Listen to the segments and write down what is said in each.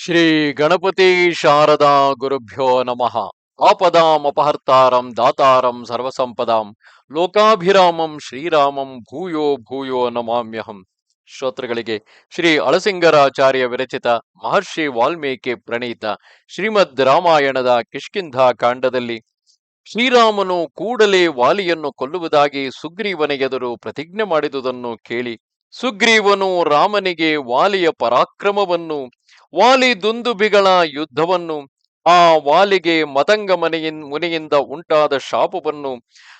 ಶ್ರೀ ಗಣಪತಿ ಶಾರದಾ ಗುರುಭ್ಯೋ ನಮಃ. ಆಪದಾಂ ಅಪಹರ್ತಾರಂ ದಾತಾರಂ ಸರ್ವಸಂಪದಾಂ ಲೋಕಾಭಿರಾಮಂ ಶ್ರೀರಾಮಂ ಭೂಯೋ ಭೂಯೋ ನಮಾಮ್ಯಹಂ. ಶ್ರೋತೃಗಳಿಗೆ ಶ್ರೀ ಅಳಸಿಂಗರಾಚಾರ್ಯ ವಿರಚಿತ ಮಹರ್ಷಿ ವಾಲ್ಮೀಕಿ ಪ್ರಣೀತ ಶ್ರೀಮದ್ ರಾಮಾಯಣದ ಕಿಷ್ಕಿಂಧ ಕಾಂಡದಲ್ಲಿ ಶ್ರೀರಾಮನು ಕೂಡಲೇ ವಾಲಿಯನ್ನು ಕೊಲ್ಲುವುದಾಗಿ ಸುಗ್ರೀವನ ಎದುರು ಪ್ರತಿಜ್ಞೆ ಮಾಡಿದುದನ್ನು ಕೇಳಿ ಸುಗ್ರೀವನು ರಾಮನಿಗೆ ವಾಲಿಯ ಪರಾಕ್ರಮವನ್ನು ವಾಲಿ ದುಂದುಬಿಗಳ ಯುದ್ಧವನ್ನು, ಆ ವಾಲಿಗೆ ಮತಂಗ ಮನೆಯ ಮುನಿಯಿಂದ ಉಂಟಾದ ಶಾಪವನ್ನು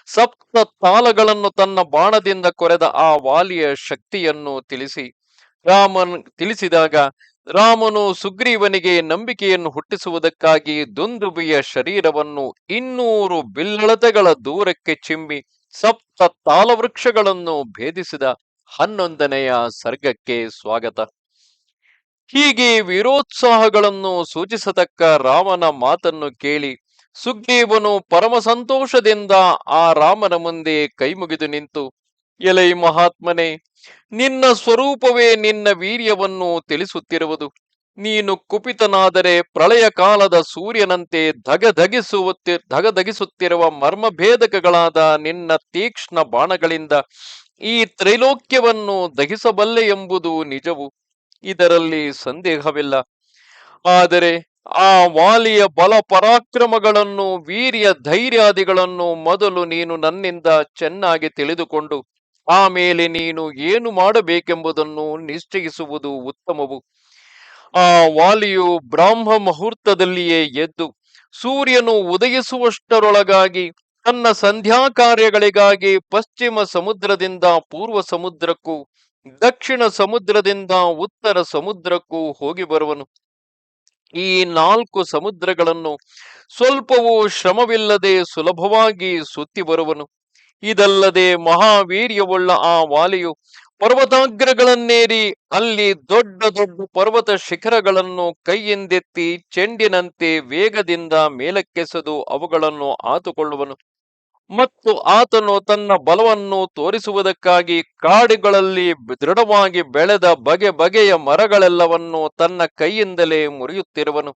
ಸಪ್ತ ತಾಲಗಳನ್ನು ತನ್ನ ಬಾಣದಿಂದ ಕೊರೆದ ಆ ವಾಲಿಯ ಶಕ್ತಿಯನ್ನು ತಿಳಿಸಿ, ರಾಮನ್, ತಿಳಿಸಿದಾಗ ರಾಮನು ಸುಗ್ರೀವನಿಗೆ ನಂಬಿಕೆಯನ್ನು ಹುಟ್ಟಿಸುವುದಕ್ಕಾಗಿ ದುಂದುಬಿಯ ಶರೀರವನ್ನು ಇನ್ನೂರು ಬಿಲ್ಲಳತೆಗಳ ದೂರಕ್ಕೆ ಚಿಮ್ಮಿ ಸಪ್ತ ತಾಲವೃಕ್ಷಗಳನ್ನು ಭೇದಿಸಿದ ಹನ್ನೊಂದನೆಯ ಸರ್ಗಕ್ಕೆ ಸ್ವಾಗತ. ಹೀಗೆ ವೀರೋತ್ಸಾಹಗಳನ್ನು ಸೂಚಿಸತಕ್ಕ ರಾಮನ ಮಾತನ್ನು ಕೇಳಿ ಸುಗ್ರೀವನು ಪರಮ ಸಂತೋಷದಿಂದ ಆ ರಾಮನ ಮುಂದೆ ಕೈಮುಗಿದು ನಿಂತು, ಎಲೈ ಮಹಾತ್ಮನೇ, ನಿನ್ನ ಸ್ವರೂಪವೇ ನಿನ್ನ ವೀರ್ಯವನ್ನು ತಿಳಿಸುತ್ತಿರುವುದು. ನೀನು ಕುಪಿತನಾದರೆ ಪ್ರಳಯ ಕಾಲದ ಸೂರ್ಯನಂತೆ ಧಗಧಗಿಸುವತ್ತಿ, ಧಗಧಗಿಸುತ್ತಿರುವ ಮರ್ಮಭೇದಕಗಳಾದ ನಿನ್ನ ತೀಕ್ಷ್ಣ ಬಾಣಗಳಿಂದ ಈ ತ್ರೈಲೋಕ್ಯವನ್ನು ದಹಿಸಬಲ್ಲೆ ಎಂಬುದು ನಿಜವು. ಇದರಲ್ಲಿ ಸಂದೇಹವಿಲ್ಲ. ಆದರೆ ಆ ವಾಲಿಯ ಬಲ ಪರಾಕ್ರಮಗಳನ್ನು, ವೀರ್ಯ ಧೈರ್ಯಾದಿಗಳನ್ನು ಮೊದಲು ನೀನು ನನ್ನಿಂದ ಚೆನ್ನಾಗಿ ತಿಳಿದುಕೊಂಡು ಆಮೇಲೆ ನೀನು ಏನು ಮಾಡಬೇಕೆಂಬುದನ್ನು ನಿಶ್ಚಯಿಸುವುದು ಉತ್ತಮವು. ಆ ವಾಲಿಯು ಬ್ರಾಹ್ಮ ಮುಹೂರ್ತದಲ್ಲಿಯೇ ಎದ್ದು, ಸೂರ್ಯನು ಉದಯಿಸುವಷ್ಟರೊಳಗಾಗಿ ತನ್ನ ಸಂಧ್ಯಾ ಕಾರ್ಯಗಳಿಗಾಗಿ ಪಶ್ಚಿಮ ಸಮುದ್ರದಿಂದ ಪೂರ್ವ ಸಮುದ್ರಕ್ಕೂ ದಕ್ಷಿಣ ಸಮುದ್ರದಿಂದ ಉತ್ತರ ಸಮುದ್ರಕ್ಕೂ ಹೋಗಿ ಬರುವನು. ಈ ನಾಲ್ಕು ಸಮುದ್ರಗಳನ್ನು ಸ್ವಲ್ಪವೂ ಶ್ರಮವಿಲ್ಲದೆ ಸುಲಭವಾಗಿ ಸುತ್ತಿ ಬರುವನು. ಇದಲ್ಲದೆ ಮಹಾವೀರ್ಯವುಳ್ಳ ಆ ವಾಲಿಯು ಪರ್ವತಾಗ್ರಗಳನ್ನೇರಿ ಅಲ್ಲಿ ದೊಡ್ಡ ದೊಡ್ಡ ಪರ್ವತ ಶಿಖರಗಳನ್ನು ಕೈಯಿಂದೆತ್ತಿ ಚೆಂಡಿನಂತೆ ವೇಗದಿಂದ ಮೇಲಕ್ಕೆಸೆದು ಅವುಗಳನ್ನು ಆತುಕೊಳ್ಳುವನು. ಮತ್ತು ಆತನು ತನ್ನ ಬಲವನ್ನು ತೋರಿಸುವುದಕ್ಕಾಗಿ ಕಾಡುಗಳಲ್ಲಿ ದೃಢವಾಗಿ ಬೆಳೆದ ಬಗೆ ಬಗೆಯ ಮರಗಳೆಲ್ಲವನ್ನು ತನ್ನ ಕೈಯಿಂದಲೇ ಮುರಿಯುತ್ತಿರುವನು.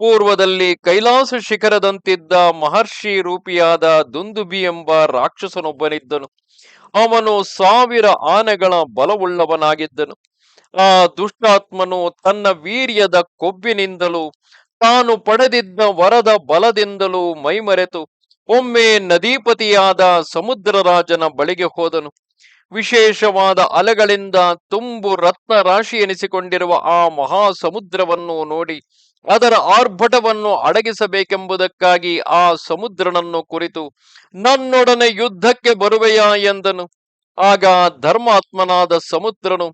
ಪೂರ್ವದಲ್ಲಿ ಕೈಲಾಸ ಶಿಖರದಂತಿದ್ದ ಮಹರ್ಷಿ ರೂಪಿಯಾದ ದುಂದುಬಿ ಎಂಬ ರಾಕ್ಷಸನೊಬ್ಬನಿದ್ದನು. ಅವನು ಸಾವಿರ ಆನೆಗಳ ಬಲವುಳ್ಳವನಾಗಿದ್ದನು. ಆ ದುಷ್ಟಾತ್ಮನು ತನ್ನ ವೀರ್ಯದ ಕೊಬ್ಬಿನಿಂದಲೂ ತಾನು ಪಡೆದಿದ್ದ ವರದ ಬಲದಿಂದಲೂ ಮೈಮರೆತು. ಒಮ್ಮೆ ನದೀಪತಿಯಾದ ಸಮುದ್ರ ರಾಜನ ಬಳಿಗೆ ಹೋದನು. ವಿಶೇಷವಾದ ಅಲೆಗಳಿಂದ ತುಂಬು ರತ್ನ ರಾಶಿ ಎನಿಸಿಕೊಂಡಿರುವ ಆ ಮಹಾ ಸಮುದ್ರವನ್ನು ನೋಡಿ, ಅದರ ಆರ್ಭಟವನ್ನು ಅಡಗಿಸಬೇಕೆಂಬುದಕ್ಕಾಗಿ ಆ ಸಮುದ್ರನನ್ನು ಕುರಿತು, ನನ್ನೊಡನೆ ಯುದ್ಧಕ್ಕೆ ಬರುವೆಯಾ ಎಂದನು. ಆಗ ಧರ್ಮಾತ್ಮನಾದ ಸಮುದ್ರನು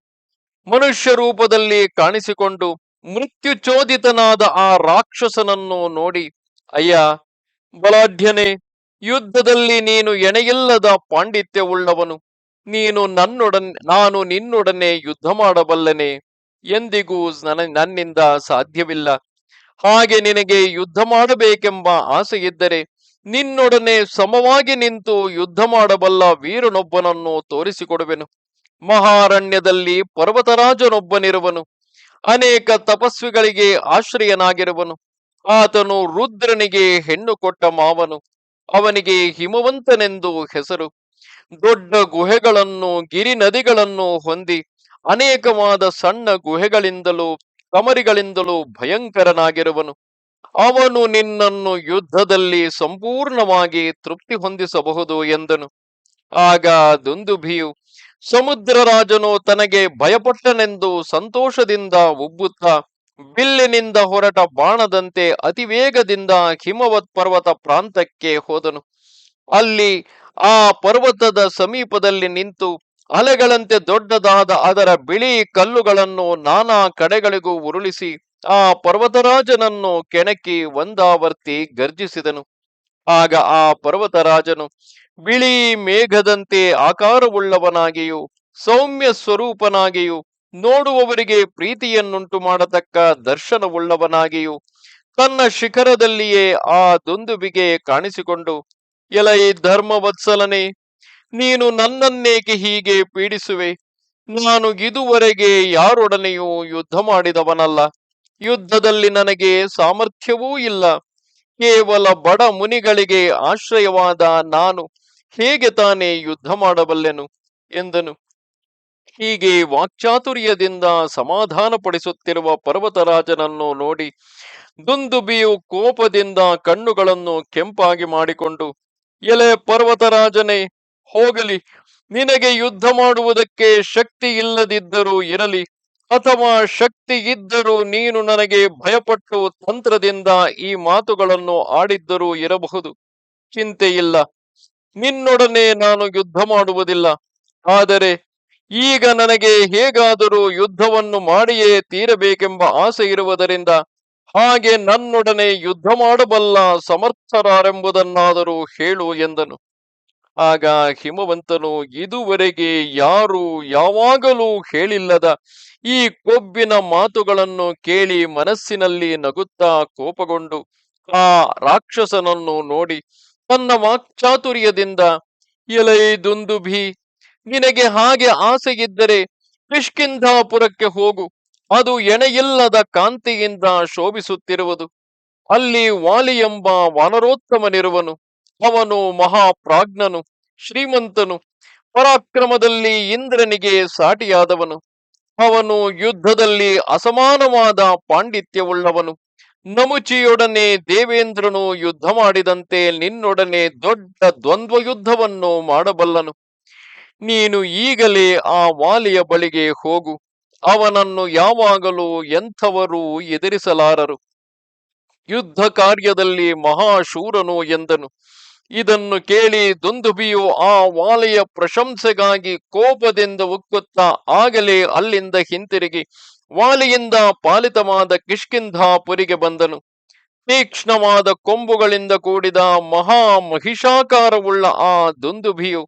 ಮನುಷ್ಯ ರೂಪದಲ್ಲಿ ಕಾಣಿಸಿಕೊಂಡು ಮೃತ್ಯುಚೋದಿತನಾದ ಆ ರಾಕ್ಷಸನನ್ನು ನೋಡಿ, ಅಯ್ಯ ಬಲಾಢ್ಯನೇ ಯುದ್ಧದಲ್ಲಿ ನೀನು ಎಣೆಯಿಲ್ಲದ ಪಾಂಡಿತ್ಯವುಳ್ಳವನು. ನೀನು ನನ್ನೊಡನೆ, ನಾನು ನಿನ್ನೊಡನೆ ಯುದ್ಧ ಮಾಡಬಲ್ಲನೆ. ಎಂದಿಗೂ ನನ್ನ ನನ್ನಿಂದ ಸಾಧ್ಯವಿಲ್ಲ. ಹಾಗೆ ನಿನಗೆ ಯುದ್ಧ ಮಾಡಬೇಕೆಂಬ ಆಸೆಯಿದ್ದರೆ ನಿನ್ನೊಡನೆ ಸಮವಾಗಿ ನಿಂತು ಯುದ್ಧ ಮಾಡಬಲ್ಲ ವೀರನೊಬ್ಬನನ್ನು ತೋರಿಸಿಕೊಡುವೆನು. ಮಹಾರಣ್ಯದಲ್ಲಿ ಪರ್ವತರಾಜನೊಬ್ಬನಿರುವನು. ಅನೇಕ ತಪಸ್ವಿಗಳಿಗೆ ಆಶ್ರಯನಾಗಿರುವನು. ಆತನು ರುದ್ರನಿಗೆ ಹೆಣ್ಣು ಕೊಟ್ಟ ಮಾವನು. ಅವನಿಗೆ ಹಿಮವಂತನೆಂದು ಹೆಸರು. ದೊಡ್ಡ ಗುಹೆಗಳನ್ನು, ಗಿರಿ ನದಿಗಳನ್ನು ಹೊಂದಿ, ಅನೇಕವಾದ ಸಣ್ಣ ಗುಹೆಗಳಿಂದಲೂ, ಕಮರಿಗಳಿಂದಲೂ ಭಯಂಕರನಾಗಿರುವನು. ಅವನು ನಿನ್ನನ್ನು ಯುದ್ಧದಲ್ಲಿ ಸಂಪೂರ್ಣವಾಗಿ ತೃಪ್ತಿ ಹೊಂದಿಸಬಹುದು ಎಂದನು. ಆಗ ದುಂದುಭಿಯು, ಸಮುದ್ರ ರಾಜನು ತನಗೆ ಭಯಪಟ್ಟನೆಂದು ಸಂತೋಷದಿಂದ ಉಬ್ಬುತ್ತಾ ಬಿಲ್ಲಿನಿಂದ ಹೊರಟ ಬಾಣದಂತೆ ಅತಿ ವೇಗದಿಂದ ಹಿಮವತ್ ಪರ್ವತ ಪ್ರಾಂತಕ್ಕೆ ಹೋದನು. ಅಲ್ಲಿ ಆ ಪರ್ವತದ ಸಮೀಪದಲ್ಲಿ ನಿಂತು ಅಲೆಗಳಂತೆ ದೊಡ್ಡದಾದ ಅದರ ಬಿಳಿ ಕಲ್ಲುಗಳನ್ನು ನಾನಾ ಕಡೆಗಳಿಗೂ ಉರುಳಿಸಿ ಆ ಪರ್ವತರಾಜನನ್ನು ಕೆಣಕಿ ಒಂದಾವರ್ತಿ ಗರ್ಜಿಸಿದನು. ಆಗ ಆ ಪರ್ವತರಾಜನು ಬಿಳಿ ಮೇಘದಂತೆ ಆಕಾರವುಳ್ಳವನಾಗಿಯೂ ಸೌಮ್ಯ ಸ್ವರೂಪನಾಗಿಯೂ ನೋಡುವವರಿಗೆ ಪ್ರೀತಿಯನ್ನುಂಟು ಮಾಡತಕ್ಕ ದರ್ಶನವುಳ್ಳವನಾಗಿಯೂ ತನ್ನ ಶಿಖರದಲ್ಲಿಯೇ ಆ ದುಂದುಬಿಗೆ ಕಾಣಿಸಿಕೊಂಡು, ಎಲೈ ಧರ್ಮವತ್ಸಲನೆ, ನೀನು ನನ್ನನ್ನೇಕೆ ಹೀಗೆ ಪೀಡಿಸುವೆ? ನಾನು ಇದುವರೆಗೆ ಯಾರೊಡನೆಯೂ ಯುದ್ಧ ಮಾಡಿದವನಲ್ಲ. ಯುದ್ಧದಲ್ಲಿ ನನಗೆ ಸಾಮರ್ಥ್ಯವೂ ಇಲ್ಲ. ಕೇವಲ ಬಡ ಮುನಿಗಳಿಗೆ ಆಶ್ರಯವಾದ ನಾನು ಹೇಗೆ ತಾನೇ ಯುದ್ಧ ಮಾಡಬಲ್ಲೆನು? ಎಂದನು. ಹೀಗೆ ವಾಕ್ಚಾತುರ್ಯದಿಂದ ಸಮಾಧಾನಪಡಿಸುತ್ತಿರುವ ಪರ್ವತರಾಜನನ್ನು ನೋಡಿ ದುಂದುಬಿಯು ಕೋಪದಿಂದ ಕಣ್ಣುಗಳನ್ನು ಕೆಂಪಾಗಿ ಮಾಡಿಕೊಂಡು, ಎಲೆ ಪರ್ವತರಾಜನೇ, ಹೋಗಲಿ. ನಿನಗೆ ಯುದ್ಧ ಮಾಡುವುದಕ್ಕೆ ಶಕ್ತಿ ಇಲ್ಲದಿದ್ದರೂ ಇರಲಿ. ಅಥವಾ ಶಕ್ತಿ ಇದ್ದರೂ ನೀನು ನನಗೆ ಭಯಪಟ್ಟು ತಂತ್ರದಿಂದ ಈ ಮಾತುಗಳನ್ನು ಆಡಿದ್ದರೂ ಇರಬಹುದು. ಚಿಂತೆ ಇಲ್ಲ ನಿನ್ನೊಡನೆ ನಾನು ಯುದ್ಧ ಮಾಡುವುದಿಲ್ಲ. ಆದರೆ ಈಗ ನನಗೆ ಹೇಗಾದರೂ ಯುದ್ಧವನ್ನು ಮಾಡಿಯೇ ತೀರಬೇಕೆಂಬ ಆಸೆ ಇರುವುದರಿಂದ ಹಾಗೆ ನನ್ನೊಡನೆ ಯುದ್ಧ ಮಾಡಬಲ್ಲ ಸಮರ್ಥರಾರೆಂಬುದನ್ನಾದರೂ ಹೇಳು ಎಂದನು. ಆಗ ಹಿಮವಂತನು, ಇದುವರೆಗೆ ಯಾರು ಯಾವಾಗಲೂ ಹೇಳಿಲ್ಲದ ಈ ಕೊಬ್ಬಿನ ಮಾತುಗಳನ್ನು ಕೇಳಿ ಮನಸ್ಸಿನಲ್ಲಿ ನಗುತ್ತಾ ಕೋಪಗೊಂಡು, ಆ ರಾಕ್ಷಸನನ್ನು ನೋಡಿ, ತನ್ನ ವಾಕ್ಚಾತುರ್ಯದಿಂದ, ಎಲೈ ದುಂದುಭಿ ನಿನಗೆ ಹಾಗೆ ಆಸೆಯಿದ್ದರೆ ಕಿಷ್ಕಿಂಧಾಪುರಕ್ಕೆ ಹೋಗು. ಅದು ಎಣೆಯಿಲ್ಲದ ಕಾಂತಿಯಿಂದ ಶೋಭಿಸುತ್ತಿರುವುದು. ಅಲ್ಲಿ ವಾಲಿ ಎಂಬ ವಾನರೋತ್ತಮನಿರುವನು. ಅವನು ಮಹಾಪ್ರಾಜ್ಞನು, ಶ್ರೀಮಂತನು, ಪರಾಕ್ರಮದಲ್ಲಿ ಇಂದ್ರನಿಗೆ ಸಾಟಿಯಾದವನು. ಅವನು ಯುದ್ಧದಲ್ಲಿ ಅಸಮಾನವಾದ ಪಾಂಡಿತ್ಯವುಳ್ಳವನು. ನಮುಚಿಯೊಡನೆ ದೇವೇಂದ್ರನು ಯುದ್ಧ ಮಾಡಿದಂತೆ ನಿನ್ನೊಡನೆ ದೊಡ್ಡ ದ್ವಂದ್ವ ಯುದ್ಧವನ್ನು ಮಾಡಬಲ್ಲನು. ನೀನು ಈಗಲೇ ಆ ವಾಲಿಯ ಬಳಿಗೆ ಹೋಗು. ಅವನನ್ನು ಯಾವಾಗಲೂ ಎಂಥವರೂ ಎದುರಿಸಲಾರರು. ಯುದ್ಧ ಕಾರ್ಯದಲ್ಲಿ ಮಹಾಶೂರನು ಎಂದನು. ಇದನ್ನು ಕೇಳಿ ದುಂದುಬಿಯು ಆ ವಾಲೆಯ ಪ್ರಶಂಸೆಗಾಗಿ ಕೋಪದಿಂದ ಉಕ್ಕುತ್ತಾ ಆಗಲೇ ಅಲ್ಲಿಂದ ಹಿಂತಿರುಗಿ. ವಾಲಿಯಿಂದ ಪಾಲಿತವಾದ ಕಿಷ್ಕಿಂಧಾಪುರಿಗೆ ಬಂದನು. ತೀಕ್ಷ್ಣವಾದ ಕೊಂಬುಗಳಿಂದ ಕೂಡಿದ ಮಹಾ ಮಹಿಷಾಕಾರವುಳ್ಳ ಆ ದುಂದುಬಿಯು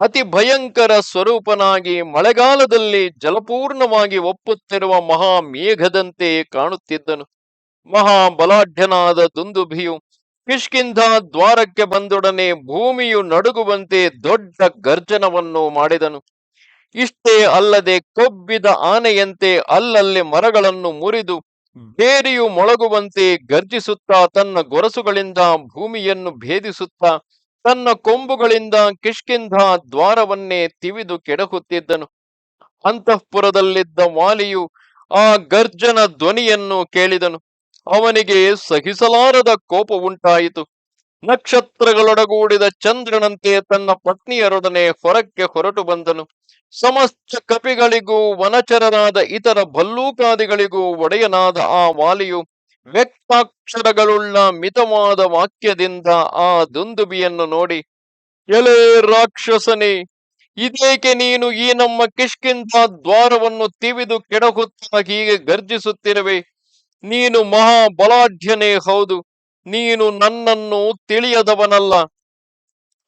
ಅತಿ ಭಯಂಕರ ಸ್ವರೂಪನಾಗಿ ಮಳೆಗಾಲದಲ್ಲಿ ಜಲಪೂರ್ಣವಾಗಿ ಒಪ್ಪುತ್ತಿರುವ ಮಹಾ ಮೇಘದಂತೆ ಕಾಣುತ್ತಿದ್ದನು. ಮಹಾ ಬಲಾಢ್ಯನಾದ ದುಂದುಭಿಯು ಕಿಷ್ಕಿಂಧ ದ್ವಾರಕ್ಕೆ ಬಂದೊಡನೆ ಭೂಮಿಯು ನಡುಗುವಂತೆ ದೊಡ್ಡ ಗರ್ಜನವನ್ನು ಮಾಡಿದನು. ಇಷ್ಟೇ ಅಲ್ಲದೆ ಕೊಬ್ಬಿದ ಆನೆಯಂತೆ ಅಲ್ಲಲ್ಲಿ ಮರಗಳನ್ನು ಮುರಿದು ಬೇರಿಯು ಮೊಳಗುವಂತೆ ಗರ್ಜಿಸುತ್ತಾ ತನ್ನ ಗೊರಸುಗಳಿಂದ ಭೂಮಿಯನ್ನು ಭೇದಿಸುತ್ತಾ ತನ್ನ ಕೊಂಬುಗಳಿಂದ ಕಿಷ್ಕಿಂಧ ದ್ವಾರವನ್ನೇ ತಿವಿದು ಕೆಡಹುತ್ತಿದ್ದನು. ಅಂತಃಪುರದಲ್ಲಿದ್ದ ವಾಲಿಯು ಆ ಗರ್ಜನ ಧ್ವನಿಯನ್ನು ಕೇಳಿದನು. ಅವನಿಗೆ ಸಹಿಸಲಾರದ ಕೋಪ ಉಂಟಾಯಿತು. ನಕ್ಷತ್ರಗಳೊಡಗೂಡಿದ ಚಂದ್ರನಂತೆ ತನ್ನ ಪತ್ನಿಯರೊಡನೆ ಹೊರಕ್ಕೆ ಹೊರಟು ಬಂದನು. ಸಮಸ್ತ ಕಪಿಗಳಿಗೂ ವನಚರನಾದ ಇತರ ಭಲ್ಲೂಕಾದಿಗಳಿಗೂ ಒಡೆಯನಾದ ಆ ವಾಲಿಯು ವ್ಯಕ್ತಾಕ್ಷರಗಳುಳ್ಳ ಮಿತವಾದ ವಾಕ್ಯದಿಂದ ಆ ದುಂದುಬಿಯನ್ನು ನೋಡಿ ಎಲೆ ರಾಕ್ಷಸನೇ, ಇದೇಕೆ ನೀನು ಈ ನಮ್ಮ ಕಿಷ್ಕಿಂಧ ದ್ವಾರವನ್ನು ತಿವಿದು ಕೆಡಹುತ್ತ ಹೀಗೆ ಗರ್ಜಿಸುತ್ತಿರುವೆ? ನೀನು ಮಹಾ ಬಲಾಢ್ಯನೇ ಹೌದು, ನೀನು ನನ್ನನ್ನು ತಿಳಿಯದವನಲ್ಲ.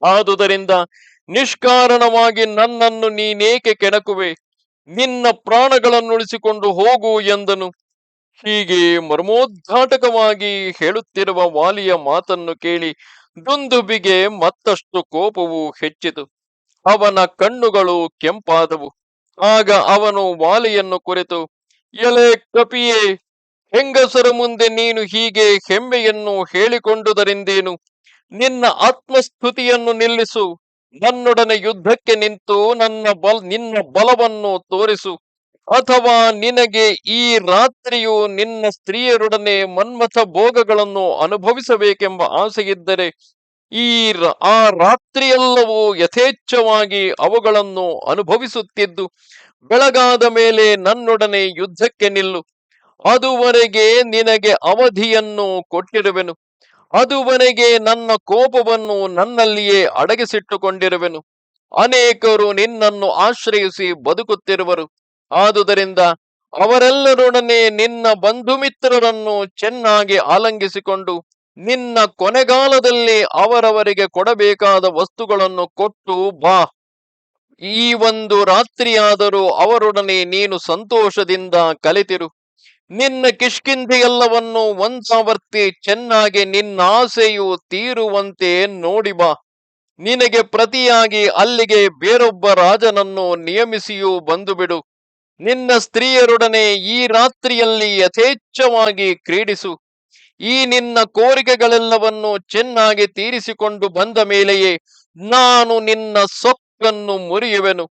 ಆದುದರಿಂದ ನಿಷ್ಕಾರಣವಾಗಿ ನನ್ನನ್ನು ನೀನೇಕೆ ಕೆಣಕುವೆ? ನಿನ್ನ ಪ್ರಾಣಗಳನ್ನುಳಿಸಿಕೊಂಡು ಹೋಗು ಎಂದನು. ಹೀಗೆ ಮರ್ಮೋದ್ಘಾಟಕವಾಗಿ ಹೇಳುತ್ತಿರುವ ವಾಲಿಯ ಮಾತನ್ನು ಕೇಳಿ ದುಂದುಬಿಗೆ ಮತ್ತಷ್ಟು ಕೋಪವು ಹೆಚ್ಚಿತು. ಅವನ ಕಣ್ಣುಗಳು ಕೆಂಪಾದವು. ಆಗ ಅವನು ವಾಲಿಯನ್ನು ಕುರಿತು, ಎಲೆ ಕಪಿಯೇ, ಹೆಂಗಸರ ಮುಂದೆ ನೀನು ಹೀಗೆ ಹೆಮ್ಮೆಯನ್ನು ಹೇಳಿಕೊಂಡುದರಿಂದೇನು? ನಿನ್ನ ಆತ್ಮಸ್ತುತಿಯನ್ನು ನಿಲ್ಲಿಸು. ನನ್ನೊಡನೆ ಯುದ್ಧಕ್ಕೆ ನಿಂತು ನನ್ನ ಬಲ್, ನಿನ್ನ ಬಲವನ್ನು ತೋರಿಸು. ಅಥವಾ ನಿನಗೆ ಈ ರಾತ್ರಿಯು ನಿನ್ನ ಸ್ತ್ರೀಯರೊಡನೆ ಮನ್ಮಥ ಭೋಗಗಳನ್ನು ಅನುಭವಿಸಬೇಕೆಂಬ ಆಸೆಯಿದ್ದರೆ, ಈ ಆ ರಾತ್ರಿಯೆಲ್ಲವೂ ಯಥೇಚ್ಛವಾಗಿ ಅವುಗಳನ್ನು ಅನುಭವಿಸುತ್ತಿದ್ದು, ಬೆಳಗಾದ ಮೇಲೆ ನನ್ನೊಡನೆ ಯುದ್ಧಕ್ಕೆ ನಿಲ್ಲು. ಅದುವರೆಗೆ ನಿನಗೆ ಅವಧಿಯನ್ನು ಕೊಟ್ಟಿರುವೆನು. ಅದುವರೆಗೆ ನನ್ನ ಕೋಪವನ್ನು ನನ್ನಲ್ಲಿಯೇ ಅಡಗಿಸಿಟ್ಟುಕೊಂಡಿರುವೆನು. ಅನೇಕರು ನಿನ್ನನ್ನು ಆಶ್ರಯಿಸಿ ಬದುಕುತ್ತಿರುವರು. ಆದುದರಿಂದ ಅವರೆಲ್ಲರೊಡನೆ ನಿನ್ನ ಬಂಧು ಮಿತ್ರರನ್ನು ಚೆನ್ನಾಗಿ ಆಲಂಗಿಸಿಕೊಂಡು ನಿನ್ನ ಕೊನೆಗಾಲದಲ್ಲಿ ಅವರವರಿಗೆ ಕೊಡಬೇಕಾದ ವಸ್ತುಗಳನ್ನು ಕೊಟ್ಟು ಬಾ. ಈ ಒಂದು ರಾತ್ರಿಯಾದರೂ ಅವರೊಡನೆ ನೀನು ಸಂತೋಷದಿಂದ ಕಲಿತಿರು. ನಿನ್ನ ಕಿಷ್ಕಿಂಧೆಯೆಲ್ಲವನ್ನು ಒಂದಾವರ್ತಿ ಚೆನ್ನಾಗಿ ನಿನ್ನ ಆಸೆಯು ತೀರುವಂತೆ ನೋಡಿ ಬಾ. ನಿನಗೆ ಪ್ರತಿಯಾಗಿ ಅಲ್ಲಿಗೆ ಬೇರೊಬ್ಬ ರಾಜನನ್ನು ನಿಯಮಿಸಿಯೂ ಬಂದು ಬಿಡು ನಿನ್ನ ಸ್ತ್ರೀಯರೊಡನೆ ಈ ರಾತ್ರಿಯಲ್ಲಿ ಯಥೇಚ್ಛವಾಗಿ ಕ್ರೀಡಿಸು. ಈ ನಿನ್ನ ಕೋರಿಕೆಗಳೆಲ್ಲವನ್ನು ಚೆನ್ನಾಗಿ ತೀರಿಸಿಕೊಂಡು ಬಂದ ಮೇಲೆಯೇ ನಾನು ನಿನ್ನ ಸೊಕ್ಕನ್ನು ಮುರಿಯುವೆನು.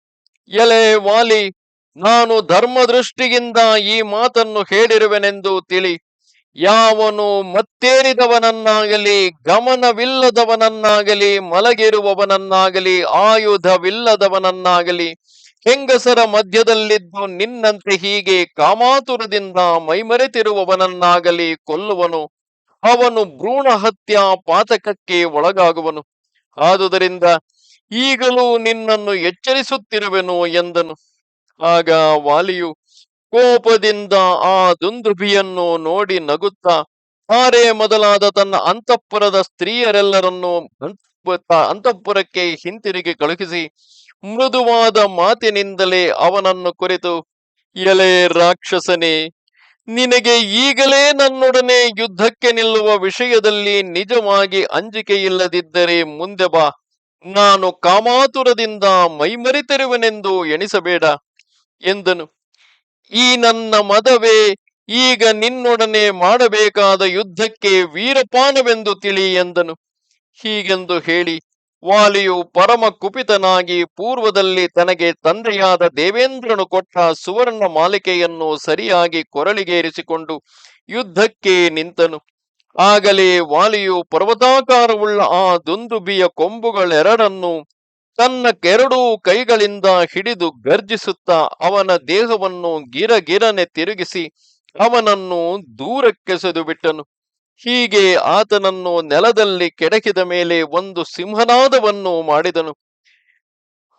ಎಲೆ ವಾಲಿ, ನಾನು ಧರ್ಮದೃಷ್ಟಿಯಿಂದ ಈ ಮಾತನ್ನು ಹೇಳಿರುವೆನೆಂದು ತಿಳಿ. ಯಾವನು ಮತ್ತೇರಿದವನನ್ನಾಗಲಿ, ಗಮನವಿಲ್ಲದವನನ್ನಾಗಲಿ, ಮಲಗಿರುವವನನ್ನಾಗಲಿ, ಆಯುಧವಿಲ್ಲದವನನ್ನಾಗಲಿ ಹೆಂಗಸರ ಮಧ್ಯದಲ್ಲಿದ್ದು ನಿನ್ನಂತೆ ಹೀಗೆ ಕಾಮಾತುರದಿಂದ ಮೈಮರೆತಿರುವವನನ್ನಾಗಲಿ ಕೊಲ್ಲುವನು. ಅವನು ಭ್ರೂಣ ಹತ್ಯಾ ಪಾತಕಕ್ಕೆ ಒಳಗಾಗುವನು. ಆದುದರಿಂದ ಈಗಲೂ ನಿನ್ನನ್ನು ಎಚ್ಚರಿಸುತ್ತಿರುವೆನು ಎಂದನು. ಆಗ ವಾಲಿಯು ಕೋಪದಿಂದ ಆ ದುಂದುಭಿಯನ್ನು ನೋಡಿ ನಗುತ್ತಾ ಆರೆ ಮೊದಲಾದ ತನ್ನ ಅಂತಃಪುರದ ಸ್ತ್ರೀಯರೆಲ್ಲರನ್ನು ಅಂತಃಪುರ- ಅಂತಃಪುರಕ್ಕೆ ಹಿಂತಿರುಗಿ ಕಳುಹಿಸಿ. ಮೃದುವಾದ ಮಾತಿನಿಂದಲೇ ಅವನನ್ನು ಕುರಿತು, ಎಲೆ ರಾಕ್ಷಸನೇ, ನಿನಗೆ ಈಗಲೇ ನನ್ನೊಡನೆ ಯುದ್ಧಕ್ಕೆ ನಿಲ್ಲುವ ವಿಷಯದಲ್ಲಿ ನಿಜವಾಗಿ ಅಂಜಿಕೆ ಇಲ್ಲದಿದ್ದರೆ ಮುಂದೆ ಬಾ. ನಾನು ಕಾಮಾತುರದಿಂದ ಮೈಮರೆತಿರುವೆನೆಂದು ಎಣಿಸಬೇಡ ಎಂದನು. ಈ ನನ್ನ ಮದವೇ, ಈಗ ನಿನ್ನೊಡನೆ ಮಾಡಬೇಕಾದ ಯುದ್ಧಕ್ಕೆ ವೀರಪಾನವೆಂದು ತಿಳಿ ಎಂದನು. ಹೀಗೆಂದು ಹೇಳಿ ವಾಲಿಯು ಪರಮ ಕುಪಿತನಾಗಿ ಪೂರ್ವದಲ್ಲಿ ತನಗೆ ತಂದೆಯಾದ ದೇವೇಂದ್ರನು ಕೊಟ್ಟ ಸುವರ್ಣ ಮಾಲಿಕೆಯನ್ನು ಸರಿಯಾಗಿ ಕೊರಳಿಗೇರಿಸಿಕೊಂಡು ಯುದ್ಧಕ್ಕೆ ನಿಂತನು. ಆಗಲೇ ವಾಲಿಯು ಪರ್ವತಾಕಾರವುಳ್ಳ ಆ ದುಂದುಬಿಯ ಕೊಂಬುಗಳೆರಡನ್ನು ತನ್ನ ಕೆರಡೂ ಕೈಗಳಿಂದ ಹಿಡಿದು ಗರ್ಜಿಸುತ್ತಾ ಅವನ ದೇಹವನ್ನು ಗಿರಗಿರನೆ ತಿರುಗಿಸಿ ಅವನನ್ನು ದೂರಕ್ಕೆಸೆದು ಬಿಟ್ಟನು ಹೀಗೆ ಆತನನ್ನು ನೆಲದಲ್ಲಿ ಕೆಡಕಿದ ಮೇಲೆ ಒಂದು ಸಿಂಹನಾದವನ್ನು ಮಾಡಿದನು.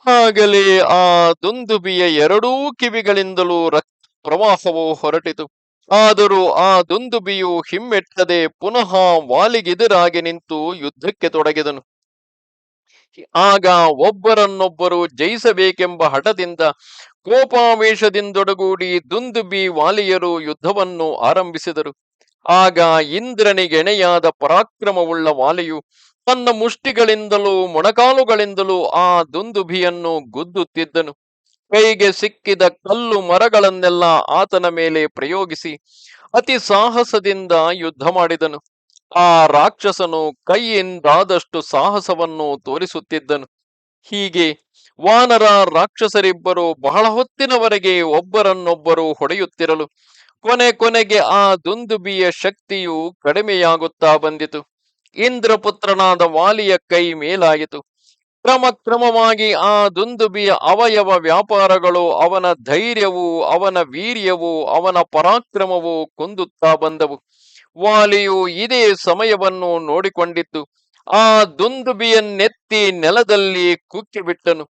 ಆಗಲೇ ಆ ದುಂದುಬಿಯ ಎರಡೂ ಕಿವಿಗಳಿಂದಲೂ ರಕ್ತ ಪ್ರವಾಹವು ಹೊರಟಿತು. ಆದರೂ ಆ ದುಂದುಬಿಯು ಹಿಮ್ಮೆಟ್ಟದೆ ಪುನಃ ವಾಲಿಗೆದುರಾಗಿ ನಿಂತು ಯುದ್ಧಕ್ಕೆ ತೊಡಗಿದನು. ಆಗ ಒಬ್ಬರನ್ನೊಬ್ಬರು ಜಯಿಸಬೇಕೆಂಬ ಹಠದಿಂದ ಕೋಪಾವೇಶದಿಂದೊಡಗೂಡಿ ದುಂದುಬಿ ವಾಲಿಯರು ಯುದ್ಧವನ್ನು ಆರಂಭಿಸಿದರು. ಆಗ ಇಂದ್ರನಿಗೆಣೆಯಾದ ಪರಾಕ್ರಮವುಳ್ಳ ವಾಲೆಯು ತನ್ನ ಮುಷ್ಟಿಗಳಿಂದಲೂ ಮೊಣಕಾಲುಗಳಿಂದಲೂ ಆ ದುಂದುಭಿಯನ್ನು ಗುದ್ದುತ್ತಿದ್ದನು. ಕೈಗೆ ಸಿಕ್ಕಿದ ಕಲ್ಲು ಮರಗಳನ್ನೆಲ್ಲ ಆತನ ಮೇಲೆ ಪ್ರಯೋಗಿಸಿ ಅತಿ ಸಾಹಸದಿಂದ ಯುದ್ಧ ಮಾಡಿದನು. ಆ ರಾಕ್ಷಸನು ಕೈಯಿಂದಾದಷ್ಟು ಸಾಹಸವನ್ನು ತೋರಿಸುತ್ತಿದ್ದನು. ಹೀಗೆ ವಾನರ ರಾಕ್ಷಸರಿಬ್ಬರು ಬಹಳ ಹೊತ್ತಿನವರೆಗೆ ಒಬ್ಬರನ್ನೊಬ್ಬರು ಹೊಡೆಯುತ್ತಿರಲು ಕೊನೆ ಕೊನೆಗೆ ಆ ದುಂದುಬಿಯ ಶಕ್ತಿಯು ಕಡಿಮೆಯಾಗುತ್ತಾ ಬಂದಿತು. ಇಂದ್ರಪುತ್ರನಾದ ವಾಲಿಯ ಕೈ ಮೇಲಾಯಿತು. ಕ್ರಮಕ್ರಮವಾಗಿ ಆ ದುಂದುಬಿಯ ಅವಯವ ವ್ಯಾಪಾರಗಳು, ಅವನ ಧೈರ್ಯವು, ಅವನ ವೀರ್ಯವು, ಅವನ ಪರಾಕ್ರಮವು ಕುಂದುತ್ತಾ ಬಂದವು. ವಾಲಿಯು ಇದೇ ಸಮಯವನ್ನು ನೋಡಿಕೊಂಡಿತ್ತು. ಆ ದುಂದುಬಿಯನ್ನೆತ್ತಿ ನೆಲದಲ್ಲಿ ಕುಕ್ಕಿಬಿಟ್ಟನು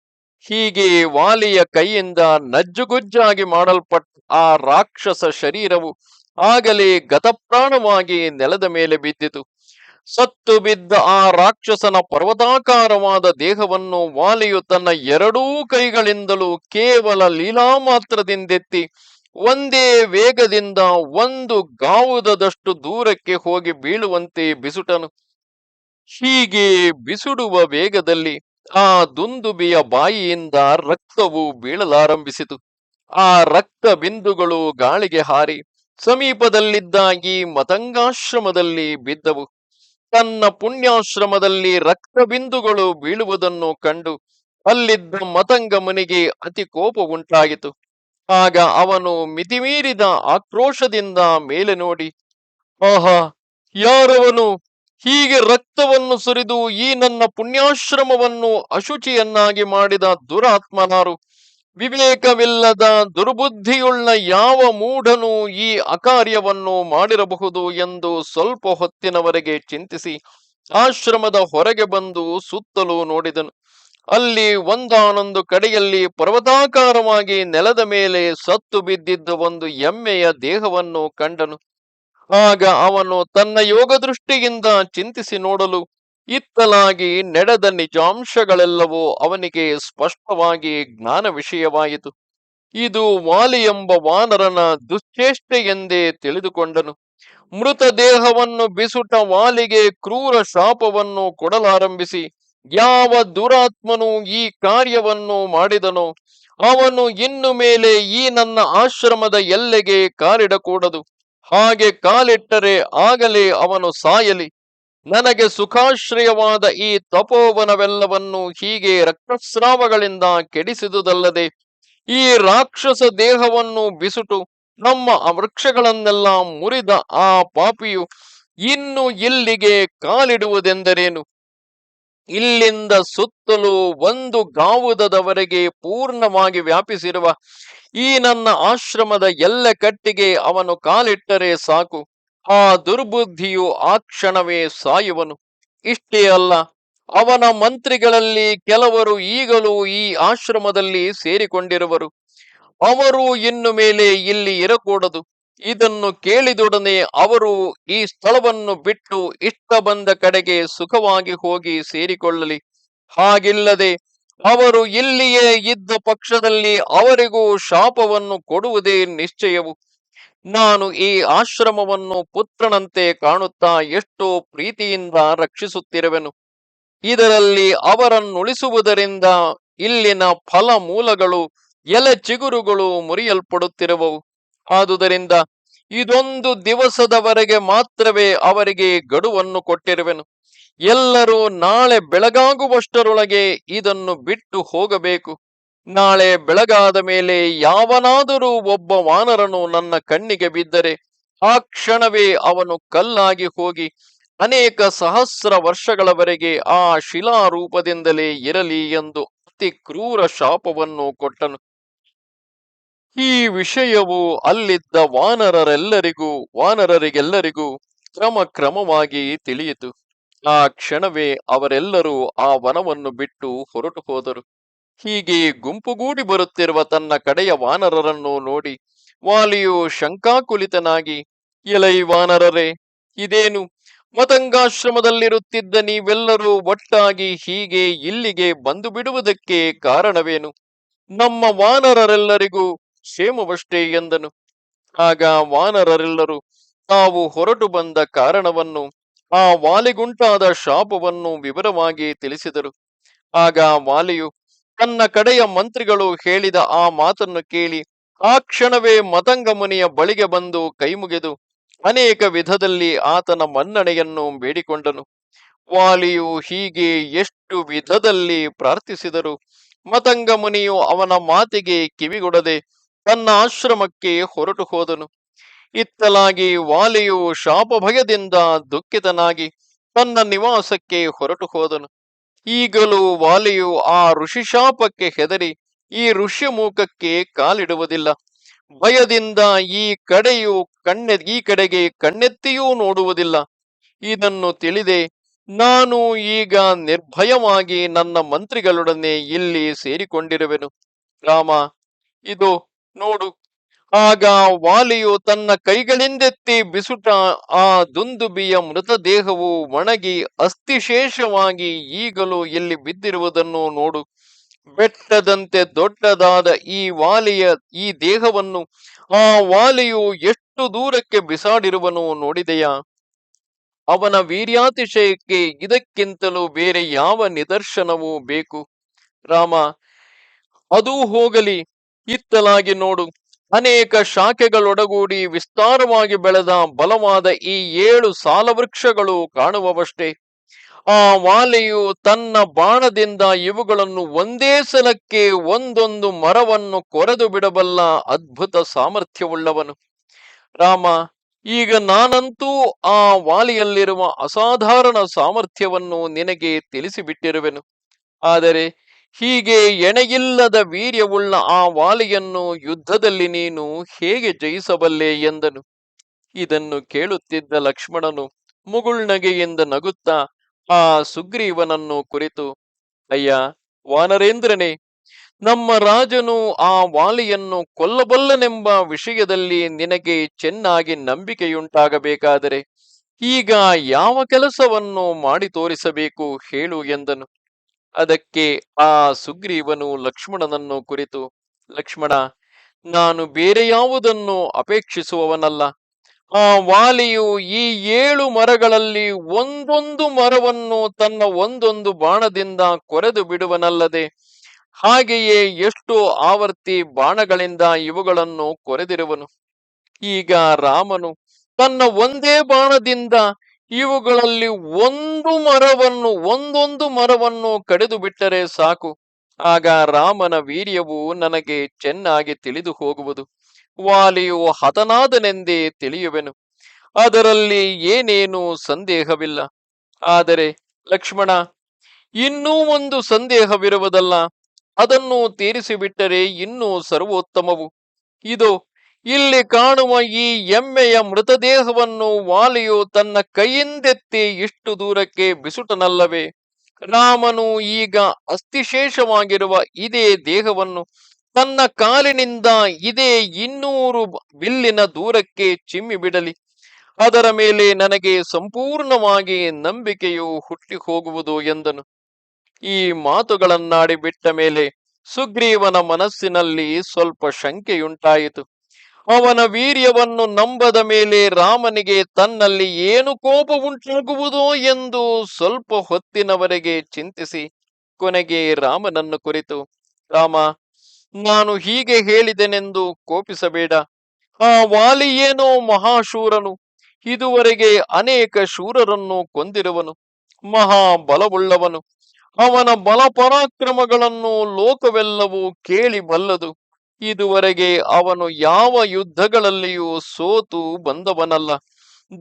ಹೀಗೆ ವಾಲಿಯ ಕೈಯಿಂದ ನಜ್ಜುಗುಜ್ಜಾಗಿ ಮಾಡಲ್ಪಟ್ಟ ಆ ರಾಕ್ಷಸ ಶರೀರವು ಆಗಲೇ ಗತಪ್ರಾಣವಾಗಿ ನೆಲದ ಮೇಲೆ ಬಿದ್ದಿತು. ಸತ್ತು ಬಿದ್ದ ಆ ರಾಕ್ಷಸನ ಪರ್ವತಾಕಾರವಾದ ದೇಹವನ್ನು ವಾಲಿಯು ತನ್ನ ಎರಡೂ ಕೈಗಳಿಂದಲೂ ಕೇವಲ ಲೀಲಾ ಮಾತ್ರದಿಂದೆತ್ತಿ ಒಂದೇ ವೇಗದಿಂದ ಒಂದು ಗಾವುದದಷ್ಟು ದೂರಕ್ಕೆ ಹೋಗಿ ಬೀಳುವಂತೆ ಬಿಸುಟನು. ಹೀಗೆ ಬಿಸುಡುವ ವೇಗದಲ್ಲಿ ಆ ದುಂದುಬಿಯ ಬಾಯಿಯಿಂದ ರಕ್ತವು ಬೀಳಲಾರಂಭಿಸಿತು. ಆ ರಕ್ತ ಬಿಂದುಗಳು ಗಾಳಿಗೆ ಹಾರಿ ಸಮೀಪದಲ್ಲಿದ್ದ ಈ ಮತಂಗಾಶ್ರಮದಲ್ಲಿ ಬಿದ್ದವು. ತನ್ನ ಪುಣ್ಯಾಶ್ರಮದಲ್ಲಿ ರಕ್ತ ಬಿಂದುಗಳು ಬೀಳುವುದನ್ನು ಕಂಡು ಅಲ್ಲಿದ್ದ ಮತಂಗ ಮುನಿಗೆ ಅತಿ ಕೋಪ ಉಂಟಾಯಿತು ಆಗ ಅವನು ಮಿತಿಮೀರಿದ ಆಕ್ರೋಶದಿಂದ ಮೇಲೆ ನೋಡಿ, ಆಹಾ, ಯಾರವನು? ಹೀಗೆ ರಕ್ತವನ್ನು ಸುರಿದು ಈ ನನ್ನ ಪುಣ್ಯಾಶ್ರಮವನ್ನು ಅಶುಚಿಯನ್ನಾಗಿ ಮಾಡಿದ ದುರಾತ್ಮನಾರು. ವಿವೇಕವಿಲ್ಲದ ದುರ್ಬುದ್ಧಿಯುಳ್ಳ ಯಾವ ಮೂಢನು ಈ ಅಕಾರ್ಯವನ್ನು ಮಾಡಿರಬಹುದು ಎಂದು ಸ್ವಲ್ಪ ಹೊತ್ತಿನವರೆಗೆ ಚಿಂತಿಸಿ ಆಶ್ರಮದ ಹೊರಗೆ ಬಂದು ಸುತ್ತಲೂ ನೋಡಿದನು. ಅಲ್ಲಿ ಒಂದಾನೊಂದು ಕಡೆಯಲ್ಲಿ ಪರ್ವತಾಕಾರವಾಗಿ ನೆಲದ ಮೇಲೆ ಸತ್ತು ಬಿದ್ದಿದ್ದ ಒಂದು ಎಮ್ಮೆಯ ದೇಹವನ್ನು ಕಂಡನು. ಆಗ ಅವನು ತನ್ನ ಯೋಗ ದೃಷ್ಟಿಯಿಂದ ಚಿಂತಿಸಿ ನೋಡಲು ಇತ್ತಲಾಗಿ ನಡೆದ ನಿಜಾಂಶಗಳೆಲ್ಲವೂ ಅವನಿಗೆ ಸ್ಪಷ್ಟವಾಗಿ ಜ್ಞಾನ ವಿಷಯವಾಯಿತು. ಇದು ವಾಲಿ ಎಂಬ ವಾನರನ ದುಶ್ಚೇಷ್ಟೆ ಎಂದೇ ತಿಳಿದುಕೊಂಡನು. ಮೃತ ದೇಹವನ್ನು ಬಿಸುಟ ವಾಲಿಗೆ ಕ್ರೂರ ಶಾಪವನ್ನು ಕೊಡಲಾರಂಭಿಸಿ ಯಾವ ದುರಾತ್ಮನು ಈ ಕಾರ್ಯವನ್ನು ಮಾಡಿದನೋ ಅವನು ಇನ್ನು ಮೇಲೆ ಈ ನನ್ನ ಆಶ್ರಮದ ಎಲ್ಲೆಗೆ ಕಾಲಿಡಕೂಡದು ಹಾಗೆ ಕಾಲಿಟ್ಟರೆ ಆಗಲೇ ಅವನು ಸಾಯಲಿ. ನನಗೆ ಸುಖಾಶ್ರಯವಾದ ಈ ತಪೋವನವೆಲ್ಲವನ್ನು ಹೀಗೆ ರಕ್ತಸ್ರಾವಗಳಿಂದ ಕೆಡಿಸಿದುದಲ್ಲದೆ, ಈ ರಾಕ್ಷಸ ದೇಹವನ್ನು ಬಿಸುಟು, ನಮ್ಮ ವೃಕ್ಷಗಳನ್ನೆಲ್ಲ ಮುರಿದ ಆ ಪಾಪಿಯು ಇನ್ನು ಇಲ್ಲಿಗೆ ಕಾಲಿಡುವುದೆಂದರೇನು? ಇಲ್ಲಿಂದ ಸುತ್ತಲೂ ಒಂದು ಗಾವುದದವರೆಗೆ ಪೂರ್ಣವಾಗಿ ವ್ಯಾಪಿಸಿರುವ ಈ ನನ್ನ ಆಶ್ರಮದ ಎಲ್ಲ ಕಟ್ಟಿಗೆ ಅವನು ಕಾಲಿಟ್ಟರೆ ಸಾಕು. ಆ ದುರ್ಬುದ್ಧಿಯು ಆ ಕ್ಷಣವೇ ಸಾಯುವನು. ಇಷ್ಟೇ ಅಲ್ಲ, ಅವನ ಮಂತ್ರಿಗಳಲ್ಲಿ ಕೆಲವರು ಈಗಲೂ ಈ ಆಶ್ರಮದಲ್ಲಿ ಸೇರಿಕೊಂಡಿರುವರು. ಅವರು ಇನ್ನು ಮೇಲೆ ಇಲ್ಲಿ ಇರಕೂಡದು. ಇದನ್ನು ಕೇಳಿದೊಡನೆ ಅವರು ಈ ಸ್ಥಳವನ್ನು ಬಿಟ್ಟು ಇಷ್ಟ ಬಂದ ಕಡೆಗೆ ಸುಖವಾಗಿ ಹೋಗಿ ಸೇರಿಕೊಳ್ಳಲಿ. ಹಾಗಿಲ್ಲದೆ ಅವರು ಇಲ್ಲಿಯೇ ಇದ್ದ ಪಕ್ಷದಲ್ಲಿ ಅವರಿಗೂ ಶಾಪವನ್ನು ಕೊಡುವುದೇ ನಿಶ್ಚಯವು. ನಾನು ಈ ಆಶ್ರಮವನ್ನು ಪುತ್ರನಂತೆ ಕಾಣುತ್ತಾ ಎಷ್ಟೋ ಪ್ರೀತಿಯಿಂದ ರಕ್ಷಿಸುತ್ತಿರುವೆನು. ಇದರಲ್ಲಿ ಅವರನ್ನುಳಿಸುವುದರಿಂದ ಇಲ್ಲಿನ ಫಲ ಮೂಲಗಳು ಎಲೆ ಚಿಗುರುಗಳು ಮುರಿಯಲ್ಪಡುತ್ತಿರುವವು. ಆದುದರಿಂದ ಇದೊಂದು ದಿವಸದವರೆಗೆ ಮಾತ್ರವೇ ಅವರಿಗೆ ಗಡುವನ್ನು ಕೊಟ್ಟಿರುವೆನು. ಎಲ್ಲರೂ ನಾಳೆ ಬೆಳಗಾಗುವಷ್ಟರೊಳಗೆ ಇದನ್ನು ಬಿಟ್ಟು ಹೋಗಬೇಕು. ನಾಳೆ ಬೆಳಗಾದ ಮೇಲೆ ಯಾವನಾದರೂ ಒಬ್ಬ ವಾನರನು ನನ್ನ ಕಣ್ಣಿಗೆ ಬಿದ್ದರೆ ಆ ಕ್ಷಣವೇ ಅವನು ಕಲ್ಲಾಗಿ ಹೋಗಿ ಅನೇಕ ಸಹಸ್ರ ವರ್ಷಗಳವರೆಗೆ ಆ ಶಿಲಾರೂಪದಿಂದಲೇ ಇರಲಿ ಎಂದು ಅತಿ ಕ್ರೂರ ಶಾಪವನ್ನು ಕೊಟ್ಟನು. ಈ ವಿಷಯವು ಅಲ್ಲಿದ್ದ ವಾನರರೆಲ್ಲರಿಗೂ, ವಾನರರಿಗೆಲ್ಲರಿಗೂ ಕ್ರಮ ಕ್ರಮವಾಗಿ ತಿಳಿಯಿತು. ಆ ಕ್ಷಣವೇ ಅವರೆಲ್ಲರೂ ಆ ವನವನ್ನು ಬಿಟ್ಟು ಹೊರಟು ಹೋದರು. ಹೀಗೆ ಗುಂಪುಗೂಡಿ ಬರುತ್ತಿರುವ ತನ್ನ ಕಡೆಯ ವಾನರರನ್ನು ನೋಡಿ ವಾಲಿಯು ಶಂಕಾಕುಲಿತನಾಗಿ, ಎಲೈ ವಾನರರೇ, ಇದೇನು? ಮತಂಗಾಶ್ರಮದಲ್ಲಿರುತ್ತಿದ್ದ ನೀವೆಲ್ಲರೂ ಒಟ್ಟಾಗಿ ಹೀಗೆ ಇಲ್ಲಿಗೆ ಬಂದು ಬಿಡುವುದಕ್ಕೆ ಕಾರಣವೇನು? ನಮ್ಮ ವಾನರರೆಲ್ಲರಿಗೂ ಕ್ಷೇಮವಷ್ಟೇ ಎಂದನು. ಆಗ ವಾನರರೆಲ್ಲರೂ ತಾವು ಹೊರಟು ಬಂದ ಕಾರಣವನ್ನು, ಆ ವಾಲಿಗುಂಟಾದ ಶಾಪವನ್ನು ವಿವರವಾಗಿ ತಿಳಿಸಿದರು. ಆಗ ವಾಲಿಯು, ತನ್ನ ಕಡೆಯ ಮಂತ್ರಿಗಳು ಹೇಳಿದ ಆ ಮಾತನ್ನು ಕೇಳಿ, ಆ ಕ್ಷಣವೇ ಮತಂಗ ಮುನಿಯ ಬಳಿಗೆ ಬಂದು ಕೈಮುಗಿದು, ಅನೇಕ ವಿಧದಲ್ಲಿ ಆತನ ಮನ್ನಣೆಯನ್ನು ಬೇಡಿಕೊಂಡನು. ವಾಲಿಯು ಹೀಗೆ ಎಷ್ಟು ವಿಧದಲ್ಲಿ ಪ್ರಾರ್ಥಿಸಿದರು ಮತಂಗ ಮುನಿಯು ಅವನ ಮಾತಿಗೆ ಕಿವಿಗೊಡದೆ ತನ್ನ ಆಶ್ರಮಕ್ಕೆ ಹೊರಟು ಹೋದನು. ಇತ್ತಲಾಗಿ ವಾಲಿಯು ಶಾಪ ಭಯದಿಂದ ದುಃಖಿತನಾಗಿ ತನ್ನ ನಿವಾಸಕ್ಕೆ ಹೊರಟು ಹೋದನು. ಈಗಲೂ ವಾಲಿಯು ಆ ಋಷಿ ಶಾಪಕ್ಕೆ ಹೆದರಿ ಈ ಋಷ್ಯಮೂಕಕ್ಕೆ ಕಾಲಿಡುವುದಿಲ್ಲ. ಭಯದಿಂದ ಈ ಕಡೆಯು ಕಣ್ಣೆ, ಈ ಕಡೆಗೆ ಕಣ್ಣೆತ್ತಿಯೂ ನೋಡುವುದಿಲ್ಲ. ಇದನ್ನು ತಿಳಿದೆ, ನಾನು ಈಗ ನಿರ್ಭಯವಾಗಿ ನನ್ನ ಮಂತ್ರಿಗಳೊಡನೆ ಇಲ್ಲಿ ಸೇರಿಕೊಂಡಿರುವೆನು. ರಾಮ, ಇದು ನೋಡು. ಆಗ ವಾಲಿಯು ತನ್ನ ಕೈಗಳಿಂದೆತ್ತಿ ಬಿಸುಟ ಆ ದುಂದುಬಿಯ ಮೃತದೇಹವು ಒಣಗಿ ಅಸ್ಥಿಶೇಷವಾಗಿ ಈಗಲೂ ಇಲ್ಲಿ ಬಿದ್ದಿರುವುದನ್ನು ನೋಡು. ಬೆಟ್ಟದಂತೆ ದೊಡ್ಡದಾದ ಈ ವಾಲಿಯ ಈ ದೇಹವನ್ನು ಆ ವಾಲಿಯು ಎಷ್ಟು ದೂರಕ್ಕೆ ಬಿಸಾಡಿರುವನು ನೋಡಿದೆಯಾ? ಅವನ ವೀರ್ಯಾತಿಶಯಕ್ಕೆ ಇದಕ್ಕಿಂತಲೂ ಬೇರೆ ಯಾವ ನಿದರ್ಶನವೂ ಬೇಕು. ರಾಮ, ಅದೂ ಹೋಗಲಿ. ಇತ್ತಲಾಗಿ ನೋಡು. ಅನೇಕ ಶಾಖೆಗಳೊಡಗೂಡಿ ವಿಸ್ತಾರವಾಗಿ ಬೆಳೆದ ಬಲವಾದ ಈ ಏಳು ಸಾಲವೃಕ್ಷಗಳು ಕಾಣುವವಷ್ಟೇ. ಆ ವಾಲೆಯು ತನ್ನ ಬಾಣದಿಂದ ಇವುಗಳನ್ನು ಒಂದೇ ಸಲಕ್ಕೆ ಒಂದೊಂದು ಮರವನ್ನು ಕೊರೆದು ಬಿಡಬಲ್ಲ ಅದ್ಭುತ ಸಾಮರ್ಥ್ಯವುಳ್ಳವನು. ರಾಮ, ಈಗ ನಾನಂತೂ ಆ ವಾಲಿಯಲ್ಲಿರುವ ಅಸಾಧಾರಣ ಸಾಮರ್ಥ್ಯವನ್ನು ನಿನಗೆ ತಿಳಿಸಿಬಿಟ್ಟಿರುವೆನು. ಆದರೆ ಹೀಗೆ ಎಣೆಯಿಲ್ಲದ ವೀರ್ಯವುಳ್ಳ ಆ ವಾಲಿಯನ್ನು ಯುದ್ಧದಲ್ಲಿ ನೀನು ಹೇಗೆ ಜಯಿಸಬಲ್ಲೆ ಎಂದನು. ಇದನ್ನು ಕೇಳುತ್ತಿದ್ದ ಲಕ್ಷ್ಮಣನು ಮುಗುಳ್ನಗೆಯಿಂದ ನಗುತ್ತಾ ಆ ಸುಗ್ರೀವನನ್ನು ಕುರಿತು, ಅಯ್ಯ, ವಾನರೇಂದ್ರನೇ, ನಮ್ಮ ರಾಜನು ಆ ವಾಲಿಯನ್ನು ಕೊಲ್ಲಬಲ್ಲನೆಂಬ ವಿಷಯದಲ್ಲಿ ನಿನಗೆ ಚೆನ್ನಾಗಿ ನಂಬಿಕೆಯುಂಟಾಗಬೇಕಾದರೆ, ಈಗ ಯಾವ ಕೆಲಸವನ್ನು ಮಾಡಿ ತೋರಿಸಬೇಕು ಹೇಳು ಎಂದನು. ಅದಕ್ಕೆ ಆ ಸುಗ್ರೀವನು ಲಕ್ಷ್ಮಣನನ್ನು ಕುರಿತು, ಲಕ್ಷ್ಮಣ, ನಾನು ಬೇರೆ ಯಾವುದನ್ನು ಅಪೇಕ್ಷಿಸುವವನಲ್ಲ. ಆ ವಾಲಿಯು ಈ ಏಳು ಮರಗಳಲ್ಲಿ ಒಂದೊಂದು ಮರವನ್ನು ತನ್ನ ಒಂದೊಂದು ಬಾಣದಿಂದ ಕೊರೆದು ಬಿಡುವನಲ್ಲದೆ, ಹಾಗೆಯೇ ಎಷ್ಟು ಆವರ್ತಿ ಬಾಣಗಳಿಂದ ಇವುಗಳನ್ನು ಕೊರೆದಿರುವನು. ಈಗ ರಾಮನು ತನ್ನ ಒಂದೇ ಬಾಣದಿಂದ ಇವುಗಳಲ್ಲಿ ಒಂದು ಮರವನ್ನು, ಒಂದೊಂದು ಮರವನ್ನು ಕಡಿದು ಬಿಟ್ಟರೆ ಸಾಕು. ಆಗ ರಾಮನ ವೀರ್ಯವು ನನಗೆ ಚೆನ್ನಾಗಿ ತಿಳಿದು ಹೋಗುವುದು. ವಾಲಿಯು ಹತನಾದನೆಂದೇ ತಿಳಿಯುವೆನು. ಅದರಲ್ಲಿ ಏನೇನು ಸಂದೇಹವಿಲ್ಲ. ಆದರೆ ಲಕ್ಷ್ಮಣ, ಇನ್ನೂ ಒಂದು ಸಂದೇಹವಿರುವುದಲ್ಲ. ಅದನ್ನು ತೀರಿಸಿಬಿಟ್ಟರೆ ಇನ್ನೂ ಸರ್ವೋತ್ತಮವು. ಇದು ಇಲ್ಲಿ ಕಾಣುವ ಈ ಎಮ್ಮೆಯ ಮೃತದೇಹವನ್ನು ವಾಲಿಯು ತನ್ನ ಕೈಯಿಂದೆತ್ತಿ ಇಷ್ಟು ದೂರಕ್ಕೆ ಬಿಸುಟನಲ್ಲವೇ? ರಾಮನು ಈಗ ಅಸ್ಥಿಶೇಷವಾಗಿರುವ ಇದೇ ದೇಹವನ್ನು ತನ್ನ ಕಾಲಿನಿಂದ ಇದೇ ಇನ್ನೂರು ಬಿಲ್ಲಿನ ದೂರಕ್ಕೆ ಚಿಮ್ಮಿ ಬಿಡಲಿ ಅದರ ಮೇಲೆ ನನಗೆ ಸಂಪೂರ್ಣವಾಗಿ ನಂಬಿಕೆಯು ಹುಟ್ಟಿ ಹೋಗುವುದು ಎಂದನು. ಈ ಮಾತುಗಳನ್ನಾಡಿ ಬಿಟ್ಟ ಮೇಲೆ ಸುಗ್ರೀವನ ಮನಸ್ಸಿನಲ್ಲಿ ಸ್ವಲ್ಪ ಶಂಕೆಯುಂಟಾಯಿತು. ಅವನ ವೀರ್ಯವನ್ನು ನಂಬದ ಮೇಲೆ ರಾಮನಿಗೆ ತನ್ನಲ್ಲಿ ಏನು ಕೋಪ ಉಂಟಾಗುವುದೋ ಎಂದು ಸ್ವಲ್ಪ ಹೊತ್ತಿನವರೆಗೆ ಚಿಂತಿಸಿ ಕೊನೆಗೆ ರಾಮನನ್ನು ಕುರಿತು, ರಾಮ, ನಾನು ಹೀಗೆ ಹೇಳಿದೆನೆಂದು ಕೋಪಿಸಬೇಡ. ಆ ವಾಲಿಯೇನೋ ಮಹಾಶೂರನು. ಇದುವರೆಗೆ ಅನೇಕ ಶೂರರನ್ನು ಕೊಂದಿರುವನು. ಮಹಾಬಲವುಳ್ಳವನು. ಅವನ ಬಲ ಪರಾಕ್ರಮಗಳನ್ನು ಲೋಕವೆಲ್ಲವೂ ಕೇಳಿ ಬಲ್ಲದು. ಇದುವರೆಗೆ ಅವನು ಯಾವ ಯುದ್ಧಗಳಲ್ಲಿಯೂ ಸೋತು ಬಂದವನಲ್ಲ.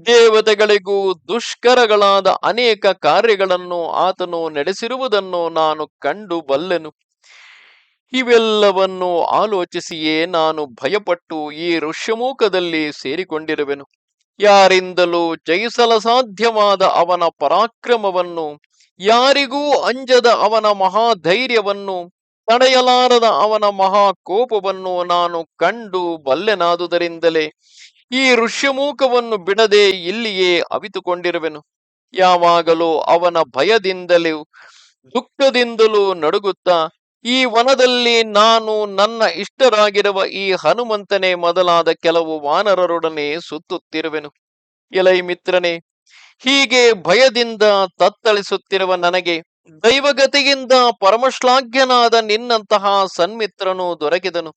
ದೇವತೆಗಳಿಗೂ ದುಷ್ಕರಗಳಾದ ಅನೇಕ ಕಾರ್ಯಗಳನ್ನು ಆತನು ನಡೆಸಿರುವುದನ್ನು ನಾನು ಕಂಡು ಬಲ್ಲೆನು. ಇವೆಲ್ಲವನ್ನು ಆಲೋಚಿಸಿಯೇ ನಾನು ಭಯಪಟ್ಟು ಈ ಋಷ್ಯಮೂಖದಲ್ಲಿ ಸೇರಿಕೊಂಡಿರುವೆನು. ಯಾರಿಂದಲೂ ಜಯಿಸಲ ಸಾಧ್ಯವಾದ ಅವನ ಪರಾಕ್ರಮವನ್ನು, ಯಾರಿಗೂ ಅಂಜದ ಅವನ ಮಹಾಧೈರ್ಯವನ್ನು ತಡೆಯಲಾರದ ಅವನ ಮಹಾ ಕೋಪವನ್ನು ನಾನು ಕಂಡು ಬಲ್ಲೆನಾದುದರಿಂದಲೇ ಈ ಋಷ್ಯಮೂಕವನ್ನು ಬಿಡದೆ ಇಲ್ಲಿಯೇ ಅವಿತುಕೊಂಡಿರುವೆನು. ಯಾವಾಗಲೂ ಅವನ ಭಯದಿಂದಲೂ ದುಃಖದಿಂದಲೂ ನಡುಗುತ್ತಾ ಈ ವನದಲ್ಲಿ ನಾನು ನನ್ನ ಇಷ್ಟರಾಗಿರುವ ಈ ಹನುಮಂತನೇ ಮೊದಲಾದ ಕೆಲವು ವಾನರರೊಡನೆ ಸುತ್ತುತ್ತಿರುವೆನು. ಎಲೈ ಮಿತ್ರನೇ, ಹೀಗೆ ಭಯದಿಂದ ತತ್ತಳಿಸುತ್ತಿರುವ ನನಗೆ ದೈವಗತಿಯಿಂದ ಪರಮಶ್ಲಾಘ್ಯನಾದ ನಿನ್ನಂತಹ ಸನ್ಮಿತ್ರನು ದೊರಕಿದನು.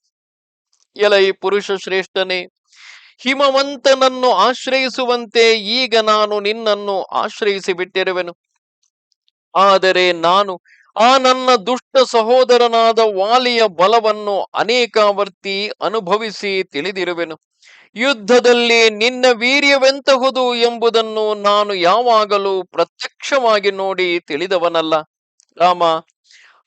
ಎಲೈ ಪುರುಷ ಶ್ರೇಷ್ಠನೇ, ಹಿಮವಂತನನ್ನು ಆಶ್ರಯಿಸುವಂತೆ ಈಗ ನಾನು ನಿನ್ನನ್ನು ಆಶ್ರಯಿಸಿ ಬಿಟ್ಟಿರುವೆನು ಆದರೆ ನಾನು ಆ ನನ್ನ ದುಷ್ಟ ಸಹೋದರನಾದ ವಾಲಿಯ ಬಲವನ್ನು ಅನೇಕಾವರ್ತಿ ಅನುಭವಿಸಿ ತಿಳಿದಿರುವೆನು. ಯುದ್ಧದಲ್ಲಿ ನಿನ್ನ ವೀರ್ಯವೆಂತಹುದು ಎಂಬುದನ್ನು ನಾನು ಯಾವಾಗಲೂ ಪ್ರತ್ಯಕ್ಷವಾಗಿ ನೋಡಿ ತಿಳಿದವನಲ್ಲ. ರಾಮ,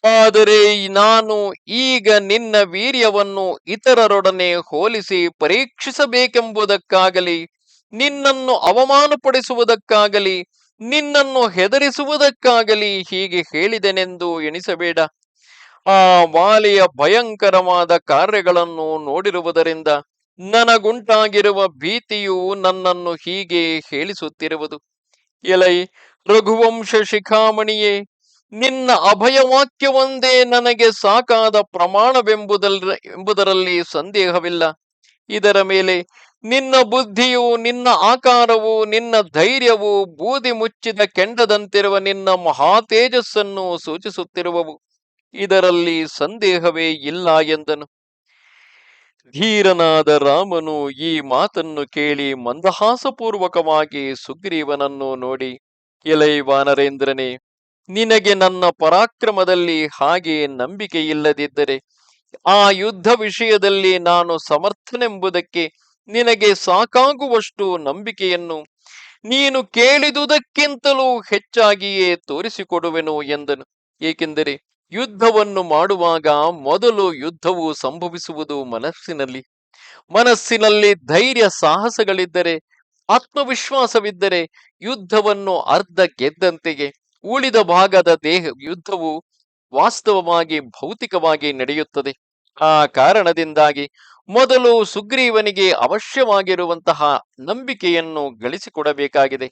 ಆದರೆ ನಾನು ಈಗ ನಿನ್ನ ವೀರ್ಯವನ್ನು ಇತರರೊಡನೆ ಹೋಲಿಸಿ ಪರೀಕ್ಷಿಸಬೇಕೆಂಬುದಕ್ಕಾಗಲಿ, ನಿನ್ನನ್ನು ಅವಮಾನಪಡಿಸುವುದಕ್ಕಾಗಲಿ ನಿನ್ನನ್ನು ಹೆದರಿಸುವುದಕ್ಕಾಗಲಿ ಹೀಗೆ ಹೇಳಿದೆನೆಂದು ಎಣಿಸಬೇಡ. ಆ ವಾಲಿಯ ಭಯಂಕರವಾದ ಕಾರ್ಯಗಳನ್ನು ನೋಡಿರುವುದರಿಂದ ನನಗುಂಟಾಗಿರುವ ಭೀತಿಯು ನನ್ನನ್ನು ಹೀಗೆ ಹೇಳಿಸುತ್ತಿರುವುದು. ಎಲೈ ರಘುವಂಶ ಶಿಖಾಮಣಿಯೇ, ನಿನ್ನ ಅಭಯವಾಕ್ಯವೊಂದೇ ನನಗೆ ಸಾಕಾದ ಪ್ರಮಾಣವೆಂಬುದಲ್ಲ ಎಂಬುದರಲ್ಲಿ ಸಂದೇಹವಿಲ್ಲ. ಇದರ ಮೇಲೆ ನಿನ್ನ ಬುದ್ಧಿಯು, ನಿನ್ನ ಆಕಾರವು, ನಿನ್ನ ಧೈರ್ಯವು ಬೂದಿ ಮುಚ್ಚಿದ ಕೆಂಡದಂತಿರುವ ನಿನ್ನ ಮಹಾ ತೇಜಸ್ಸನ್ನು ಸೂಚಿಸುತ್ತಿರುವವು. ಇದರಲ್ಲಿ ಸಂದೇಹವೇ ಇಲ್ಲ ಎಂದನು. ಧೀರನಾದ ರಾಮನು ಈ ಮಾತನ್ನು ಕೇಳಿ ಮಂದಹಾಸಪೂರ್ವಕವಾಗಿ ಸುಗ್ರೀವನನ್ನು ನೋಡಿ, ಎಲೈ ವಾನರೇಂದ್ರನೇ, ನಿನಗೆ ನನ್ನ ಪರಾಕ್ರಮದಲ್ಲಿ ಹಾಗೆ ನಂಬಿಕೆ ಇಲ್ಲದಿದ್ದರೆ ಆ ಯುದ್ಧ ವಿಷಯದಲ್ಲಿ ನಾನು ಸಮರ್ಥನೆಂಬುದಕ್ಕೆ ನಿನಗೆ ಸಾಕಾಗುವಷ್ಟು ನಂಬಿಕೆಯನ್ನು ನೀನು ಕೇಳಿದುದಕ್ಕಿಂತಲೂ ಹೆಚ್ಚಾಗಿಯೇ ತೋರಿಸಿಕೊಡುವೆನು ಎಂದನು. ಏಕೆಂದರೆ ಯುದ್ಧವನ್ನು ಮಾಡುವಾಗ ಮೊದಲು ಯುದ್ಧವು ಸಂಭವಿಸುವುದು ಮನಸ್ಸಿನಲ್ಲಿ. ಮನಸ್ಸಿನಲ್ಲಿ ಧೈರ್ಯ ಸಾಹಸಗಳಿದ್ದರೆ, ಆತ್ಮವಿಶ್ವಾಸವಿದ್ದರೆ ಯುದ್ಧವನ್ನು ಅರ್ಧ ಗೆದ್ದಂತೆಯೇ ಉಳಿದ ಭಾಗದ ದೇಹ ಯುದ್ಧವು ವಾಸ್ತವವಾಗಿ ಭೌತಿಕವಾಗಿ ನಡೆಯುತ್ತದೆ. ಆ ಕಾರಣದಿಂದಾಗಿ ಮೊದಲು ಸುಗ್ರೀವನಿಗೆ ಅವಶ್ಯವಾಗಿರುವಂತಹ ನಂಬಿಕೆಯನ್ನು ಗಳಿಸಿಕೊಡಬೇಕಾಗಿದೆ.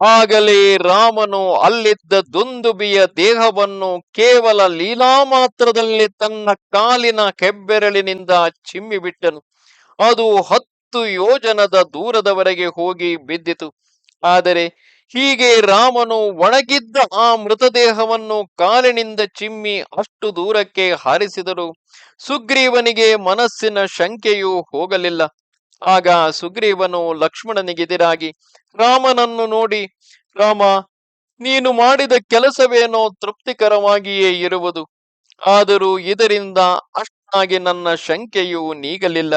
ಆಗಲೇ ರಾಮನು ಅಲ್ಲಿದ್ದ ದುಂದುಬಿಯ ದೇಹವನ್ನು ಕೇವಲ ಲೀಲಾ ಮಾತ್ರದಲ್ಲಿ ತನ್ನ ಕಾಲಿನ ಕೆಬ್ಬೆರಳಿನಿಂದ ಚಿಮ್ಮಿಬಿಟ್ಟನು. ಅದು ಹತ್ತು ಯೋಜನದ ದೂರದವರೆಗೆ ಹೋಗಿ ಬಿದ್ದಿತು. ಆದರೆ ಹೀಗೆ ರಾಮನು ಒಣಗಿದ್ದ ಆ ಮೃತದೇಹವನ್ನು ಕಾಲಿನಿಂದ ಚಿಮ್ಮಿ ಅಷ್ಟು ದೂರಕ್ಕೆ ಹಾರಿಸಿದರು. ಸುಗ್ರೀವನಿಗೆ ಮನಸ್ಸಿನ ಶಂಕೆಯೂ ಹೋಗಲಿಲ್ಲ. ಆಗ ಸುಗ್ರೀವನು ಲಕ್ಷ್ಮಣನಿಗೆದಿರಾಗಿ ರಾಮನನ್ನು ನೋಡಿ, ರಾಮ, ನೀನು ಮಾಡಿದ ಕೆಲಸವೇನೋ ತೃಪ್ತಿಕರವಾಗಿಯೇ ಇರುವುದು. ಆದರೂ ಇದರಿಂದ ಅಷ್ಟಾಗಿ ನನ್ನ ಶಂಕೆಯು ನೀಗಲಿಲ್ಲ.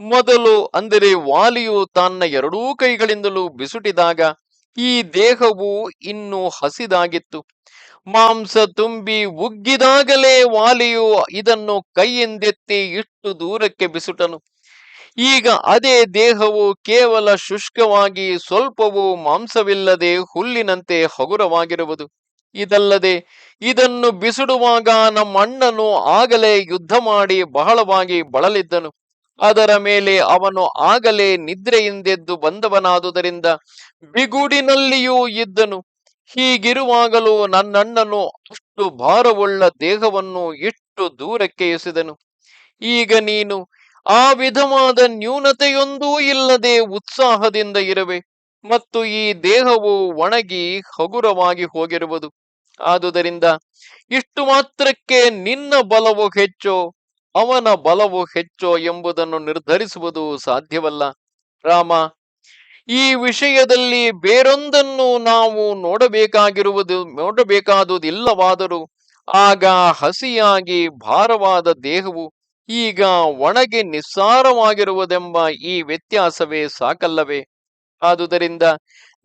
ಮೊದಲು ಅಂದರೆ ವಾಲಿಯು ತನ್ನ ಎರಡೂ ಕೈಗಳಿಂದಲೂ ಬಿಸುಟಿದಾಗ ಈ ದೇಹವು ಇನ್ನು ಹಸಿದಾಗಿತ್ತು. ಮಾಂಸ ತುಂಬಿ ಉಗ್ಗಿದಾಗಲೇ ವಾಲಿಯು ಇದನ್ನು ಕೈಯಿಂದೆತ್ತಿ ಇಷ್ಟು ದೂರಕ್ಕೆ ಬಿಸುಟನು. ಈಗ ಅದೇ ದೇಹವು ಕೇವಲ ಶುಷ್ಕವಾಗಿ ಸ್ವಲ್ಪವೂ ಮಾಂಸವಿಲ್ಲದೆ ಹುಲ್ಲಿನಂತೆ ಹಗುರವಾಗಿರುವುದು. ಇದಲ್ಲದೆ ಇದನ್ನು ಬಿಸುಡುವಾಗ ನಮ್ಮ ಅಣ್ಣನು ಆಗಲೇ ಯುದ್ಧ ಮಾಡಿ ಬಹಳವಾಗಿ ಬಳಲಿದ್ದನು. ಅದರ ಮೇಲೆ ಅವನು ಆಗಲೇ ನಿದ್ರೆಯಿಂದೆದ್ದು ಬಂದವನಾದುದರಿಂದ ಬಿಗುಡಿನಲ್ಲಿಯೂ ಇದ್ದನು. ಹೀಗಿರುವಾಗಲೂ ನನ್ನಣ್ಣನು ಅಷ್ಟು ಭಾರವುಳ್ಳ ದೇಹವನ್ನು ಇಷ್ಟು ದೂರಕ್ಕೆ ಎಸೆದನು. ಈಗ ನೀನು ಆ ವಿಧವಾದ ನ್ಯೂನತೆಯೊಂದೂ ಇಲ್ಲದೆ ಉತ್ಸಾಹದಿಂದ ಇರುವೆ ಮತ್ತು ಈ ದೇಹವು ಒಣಗಿ ಹಗುರವಾಗಿ ಹೋಗಿರುವುದು. ಆದುದರಿಂದ ಇಷ್ಟು ಮಾತ್ರಕ್ಕೆ ನಿನ್ನ ಬಲವು ಹೆಚ್ಚೋ. ಅವನ ಬಲವು ಹೆಚ್ಚೋ ಎಂಬುದನ್ನು ನಿರ್ಧರಿಸುವುದು ಸಾಧ್ಯವಲ್ಲ. ರಾಮ, ಈ ವಿಷಯದಲ್ಲಿ ಬೇರೊಂದನ್ನು ನಾವು ನೋಡಬೇಕಾಗಿರುವುದು, ನೋಡಬೇಕಾದುದಿಲ್ಲವಾದರೂ ಆಗ ಹಸಿಯಾಗಿ ಭಾರವಾದ ದೇಹವು ಈಗ ಒಣಗಿ ನಿಸ್ಸಾರವಾಗಿರುವುದೆಂಬ ಈ ವ್ಯತ್ಯಾಸವೇ ಸಾಕಲ್ಲವೇ? ಆದುದರಿಂದ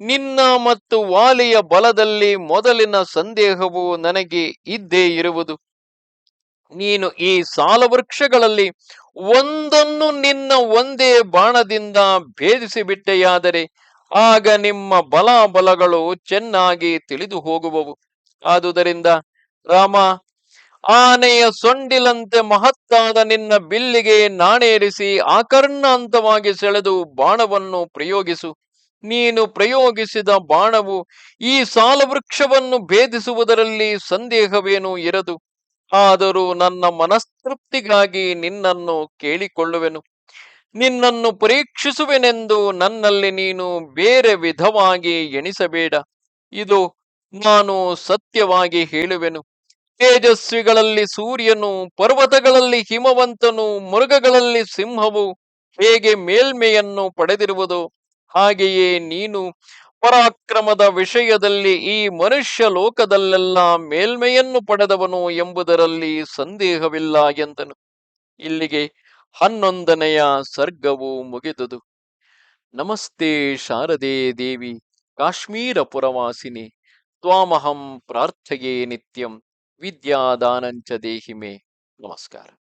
ನಿನ್ನ ಮತ್ತು ವಾಲಿಯ ಬಲದಲ್ಲಿ ಮೊದಲಿನ ಸಂದೇಹವು ನನಗೆ ಇದ್ದೇ ಇರುವುದು. ನೀನು ಈ ಸಾಲವೃಕ್ಷಗಳಲ್ಲಿ ಒಂದನ್ನು ನಿನ್ನ ಒಂದೇ ಬಾಣದಿಂದ ಭೇದಿಸಿ ಬಿಟ್ಟೆಯಾದರೆ ಆಗ ನಿಮ್ಮ ಬಲಾಬಲಗಳು ಚೆನ್ನಾಗಿ ತಿಳಿದು ಹೋಗುವವು. ಆದುದರಿಂದ ರಾಮ, ಆನೆಯ ಸೊಂಡಿಲಂತೆ ಮಹತ್ತಾದ ನಿನ್ನ ಬಿಲ್ಲಿಗೆ ನಾಣೇರಿಸಿ ಆಕರ್ಣಾಂತವಾಗಿ ಸೆಳೆದು ಬಾಣವನ್ನು ಪ್ರಯೋಗಿಸು. ನೀನು ಪ್ರಯೋಗಿಸಿದ ಬಾಣವು ಈ ಸಾಲವೃಕ್ಷವನ್ನು ಭೇದಿಸುವುದರಲ್ಲಿ ಸಂದೇಹವೇನೂ ಇರದು. ಆದರೂ ನನ್ನ ಮನಸ್ತೃಪ್ತಿಗಾಗಿ ನಿನ್ನನ್ನು ಕೇಳಿಕೊಳ್ಳುವೆನು. ನಿನ್ನನ್ನು ಪರೀಕ್ಷಿಸುವೆನೆಂದು ನನ್ನಲ್ಲಿ ನೀನು ಬೇರೆ ವಿಧವಾಗಿ ಎಣಿಸಬೇಡ. ಇದು ನಾನು ಸತ್ಯವಾಗಿ ಹೇಳುವೆನು. ತೇಜಸ್ವಿಗಳಲ್ಲಿ ಸೂರ್ಯನು, ಪರ್ವತಗಳಲ್ಲಿ ಹಿಮವಂತನು, ಮೃಗಗಳಲ್ಲಿ ಸಿಂಹವು ಹೇಗೆ ಮೇಲ್ಮೆಯನ್ನು ಪಡೆದಿರುವುದು? ಹಾಗೆಯೇ ನೀನು ಪರಾಕ್ರಮದ ವಿಷಯದಲ್ಲಿ ಈ ಮನುಷ್ಯ ಲೋಕದಲ್ಲೆಲ್ಲ ಮೇಲ್ಮೆಯನ್ನು ಪಡೆದವನು ಎಂಬುದರಲ್ಲಿ ಸಂದೇಹವಿಲ್ಲ ಎಂದನು. ಇಲ್ಲಿಗೆ ಹನ್ನೊಂದನೆಯ ಸರ್ಗವು ಮುಗಿದುದು. ನಮಸ್ತೆ ಶಾರದೆ ದೇವಿ, ಕಾಶ್ಮೀರ ಪುರವಾಸಿನಿ, ತ್ವಾಮಹಂ ಪ್ರಾರ್ಥೆಯೇ ನಿತ್ಯಂ, ವಿದ್ಯಾದಾನಂಚ ದೇಹಿಮೆ. ನಮಸ್ಕಾರ.